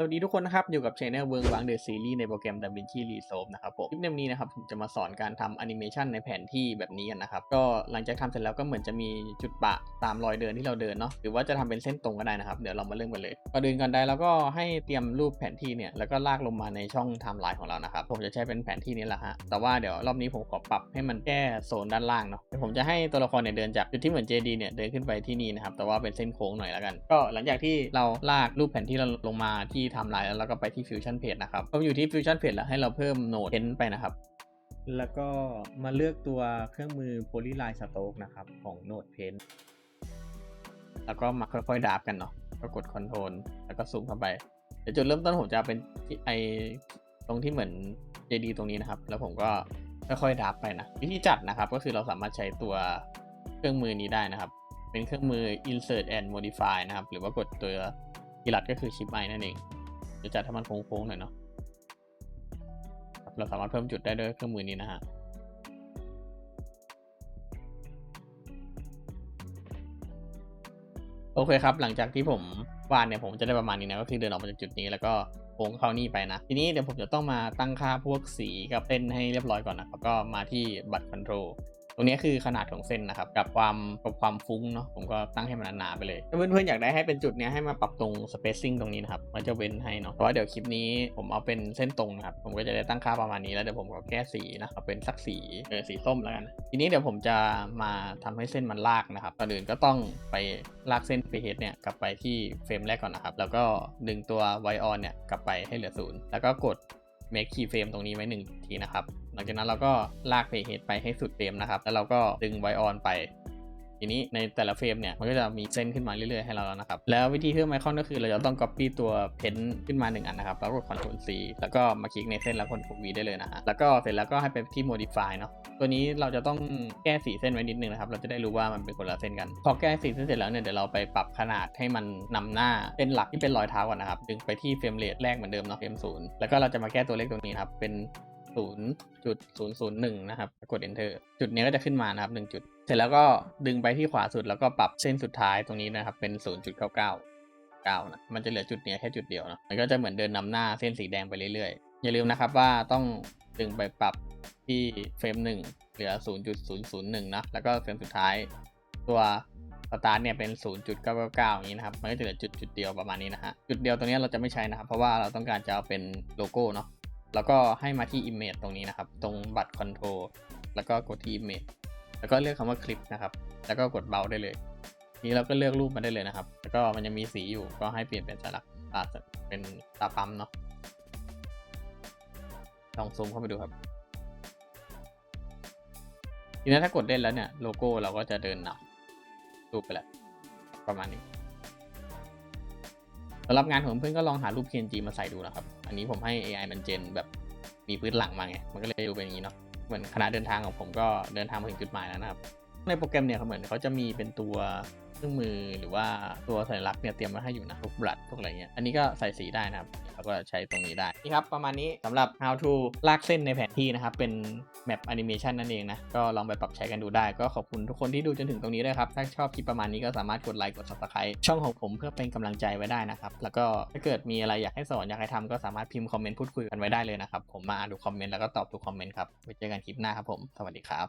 สวัสดีทุกคนนะครับ อยู่กับช anel เวิร์กวังเดอะซีรีส์ในโปรแกรม DaVinci Resolve นะครับผมคลิปในวันนี้นะครับ ผมจะมาสอนการทำแอนิเมชันในแผนที่แบบนี้กันนะครับ ก็หลังจากทำเสร็จแล้วก็เหมือนจะมีจุดปะตามรอยเดินที่เราเดินเนาะหรือว่าจะทำเป็นเส้นตรงก็ได้นะครับ เดี๋ยวเรามาเริ่มกันเลยก่อนอื่นก่อนใดเราก็ให้เตรียมรูปแผนที่เนี่ยแล้วก็ลากลงมาในช่องไทม์ไลน์ของเรานะครับผมจะใช้เป็นแผนที่นี้แหละฮะแต่ว่าเดี๋ยวรอบนี้ผมขอปรับให้มันแค่โซนด้านล่างเนาะผมจะให้ตัวละครเนี่ยเดินจากจุดที่เหมือน JD เนี่ยเดินขึ้นไปที่นี่นะครับแต่ว่าเป็นเส้นโค้งหน่อยแล้วกัน ก็หลังจากที่เราลากรูปแผนที่เราลงมาที่ไทม์ไลน์แล้วเราก็ไปที่ Fusion Page นะครับพออยู่ที่ Fusion Page แล้วให้เราเพิ่มโหนดเ e นไปนะครับ แล้วก็มาเลือกตัวเครื่องมือ Polyline Stroke นะครับ ของ Node Pen แล้วก็มาค่อยๆดาบกันเนาะก็กด Ctrl แล้วก็ซูมเข้าไปเดี๋ยวจุดเริ่มต้นผมจะเป็นที่ไอตรงที่เหมือน JD ตรงนี้นะครับ แล้วผมก็ค่อยๆดาบไปนะ วิธีจัดนะครับก็คือเราสามารถใช้ตัวเครื่องมือนี้ได้นะครับ เป็นเครื่องมือ insert and modify นะครับ หรือว่ากดตัวกีรัดก็คือ shift i นั่นเอง จะจัดให้มันโค้งๆหน่อยเนาะเราสามารถเพิ่มจุดได้ด้วยเครื่องมือนี้นะฮะโอเคครับ หลังจากที่ผมวาดเนี่ยผมจะได้ประมาณนี้นะก็คือเดินออกมาจากจุดนี้แล้วก็โค้งเข้านี่ไปนะ ทีนี้เดี๋ยวผมจะต้องมาตั้งค่าพวกสีกับเส้นให้เรียบร้อยก่อนนะครับก็มาที่บัตรคอนโทรล ตรงนี้คือขนาดของเส้นนะครับกับความกับความฟุ้งเนาะผมก็ตั้งให้มันหนาๆไปเลยถ้าเพื่อนๆอยากได้ให้เป็นจุดเนี้ยให้มาปรับตรง spacing ตรงนี้นะครับมันจะเว้นให้เนาะเพราะว่าเดี๋ยวคลิปนี้ผมเอาเป็นเส้นตรงนะครับผมก็จะได้ตั้งค่าประมาณนี้แล้วเดี๋ยวผมก็แก้สีนะเอาเป็นสักสีเออสีส้มแล้วกัน ทีนี้เดี๋ยวผมจะมาทำให้เส้นมันลากนะครับก่อนอื่นก็ต้องไปลากเส้นเฟเฮดเนี่ยกลับไปที่เฟรมแรกก่อนนะครับแล้วก็ดึงตัวไวออนเนี่ยกลับไปให้เหลือศูนย์แล้วก็กด make keyframe ตรงนี้ไว้หนึ่งทีนะครับ หลังจากนั้นเราก็ลาก playhead ไปให้สุดเฟรมนะครับ แล้วเราก็ดึงไวออนไป ทีนี้ในแต่ละเฟรมเนี่ยมันก็จะมีเส้นขึ้นมาเรื่อยๆให้เราแล้วนะครับ แล้ววิธีเพิ่มไอคอนก็คือเราจะต้อง copy ตัวเพนขึ้นมา 1 อันนะครับ แล้วกด Ctrl C แล้วก็มาคลิกในเส้นแล้วกด V ได้เลยนะฮะแล้วก็เสร็จแล้วก็ให้ไปที่ modify เนาะตัวนี้เราจะต้องแก้สีเส้นไว้นิดนึงนะครับเราจะได้รู้ว่ามันเป็นคนละเส้นกันพอแก้สีเส้นเสร็จแล้วเนี่ยเดี๋ยวเราไปปรับขนาดให้มันนำหน้าเส้นหลักที่เป็นรอยเท้าก่อนนะครับดึงไปที่เฟรมเรทแรกเหมือนเดิมเนาะเฟรมศูนย์แล้วก็เราจะมาแก้ตัวเลขตรงนี้ครับเป็น0.001 นะครับ กด enter จุดนี้ก็จะขึ้นมานะครับ 1 จุด เสร็จแล้วก็ดึงไปที่ขวาสุดแล้วก็ปรับเส้นสุดท้ายตรงนี้นะครับ เป็น 0.99 9นะมันจะเหลือจุดเนี้ยแค่จุดเดียวนะมันก็จะเหมือนเดินนำหน้าเส้นสีแดงไปเรื่อยๆ อย่าลืมนะครับว่าต้องดึงไปปรับที่เฟรม1 เหลือ 0.001 นะ แล้วก็เฟรมสุดท้ายตัวสตาร์ทเนี่ยเป็น 0.999 อย่างนี้นะครับ มันก็จะเหลือจุดจุดเดียวประมาณนี้นะฮะ จุดเดียวตรงนี้เราจะไม่ใช้นะครับ เพราะว่าเราต้องการจะเอาเป็นโลโก้เนาะ แล้วก็ให้มาที่ Image ตรงนี้นะครับ ตรงบัตร Control แล้วก็กดที่ Image แล้วก็เลือกคำว่าคลิปนะครับ แล้วก็กดเบาได้เลย นี้เราก็เลือกรูปมาได้เลยนะครับ แล้วก็มันจะมีสีอยู่ก็ให้เปลี่ยนเป็นสลักตาเป็นตาปั๊มเนาะ ลองซูมเข้าไปดูครับ ทีนี้ถ้ากดเล่นแล้วเนี่ยโลโก้เราก็จะเดินนำรูปไปแล้วประมาณนี้สำหรับงานของเพื่อนก็ลองหารูป PNG มาใส่ดูนะครับ อันนี้ผมให้ AI มันเจนแบบมีพื้นหลังมาไง มันก็เลยดูเป็นอย่างนี้เนาะ เหมือนคณะเดินทางของผมก็เดินทางมาถึงจุดหมายแล้วนะครับ ในโปรแกรมเนี่ยเขาเหมือนเขาจะมีเป็นตัวเครื่องมือหรือว่าตัวสัญลักษณ์เนี่ยเตรียมมาให้อยู่นะพวกบลัดพวกอะไรเงี้ยอันนี้ก็ใส่สีได้นะครับ ราก็ใช้ตรงนี้ได้นี่ครับประมาณนี้สำหรับ how to ลากเส้นในแผนที่นะครับ เป็นแมปแอนิเมชันนั่นเองนะ ก็ลองไปปรับใช้กันดูได้ ก็ขอบคุณทุกคนที่ดูจนถึงตรงนี้ด้วยครับ ถ้าชอบคลิปประมาณนี้ก็สามารถกดไลค์กด subscribe ช่องของผมเพื่อเป็นกำลังใจไว้ได้นะครับ แล้วก็ถ้าเกิดมีอะไรอยากให้สอนอยากให้ทำก็สามารถพิมพ์คอมเมนต์พูดคุยกันไว้ได้เลยนะครับผมมาอ่านดูคอมเมนต์แล้วก็ตอบทุกคอมเมนต์ครับไว้เจอกันคลิปหน้าครับผมสวัสดีครับ